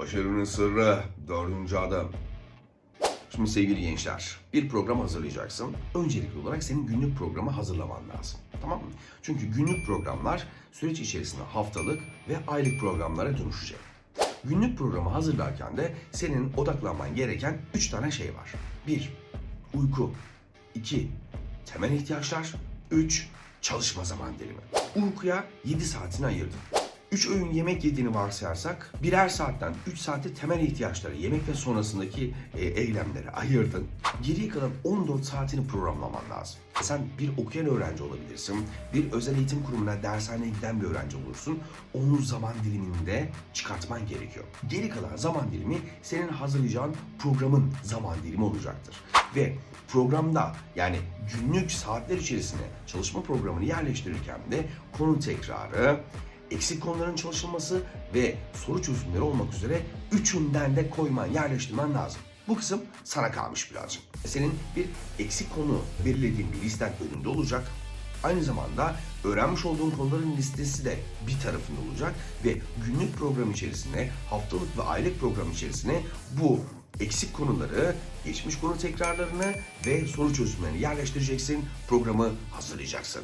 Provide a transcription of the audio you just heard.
Başarının sırrı dördüncü adım. Şimdi sevgili gençler, bir program hazırlayacaksın. Öncelikli olarak senin günlük programı hazırlaman lazım. Tamam mı? Çünkü günlük programlar süreç içerisinde haftalık ve aylık programlara dönüşecek. Günlük programı hazırlarken de senin odaklanman gereken 3 tane şey var. 1. Uyku. 2. Temel ihtiyaçlar. 3. Çalışma zaman dilimi. Uykuya 7 saatini ayırdın. 3 öğün yemek yediğini varsayarsak birer saatten 3 saati temel ihtiyaçları yemek ve sonrasındaki e, eylemlere ayırdın. Geriye kalan 14 saatini programlaman lazım. Sen bir okuyan öğrenci olabilirsin, bir özel eğitim kurumuna dershaneye giden bir öğrenci olursun. Onun zaman dilimini de çıkartman gerekiyor. Geri kalan zaman dilimi senin hazırlayacağın programın zaman dilimi olacaktır. Ve programda yani günlük saatler içerisinde çalışma programını yerleştirirken de konu tekrarı, eksik konuların çalışılması ve soru çözümleri olmak üzere üçünden de koyman, yerleştirmen lazım. Bu kısım sana kalmış birazcık. Senin bir eksik konu belirlediğin bir listen önünde olacak. Aynı zamanda öğrenmiş olduğun konuların listesi de bir tarafında olacak ve günlük program içerisine, haftalık ve aylık program içerisine bu eksik konuları, geçmiş konu tekrarlarını ve soru çözümlerini yerleştireceksin, programı hazırlayacaksın.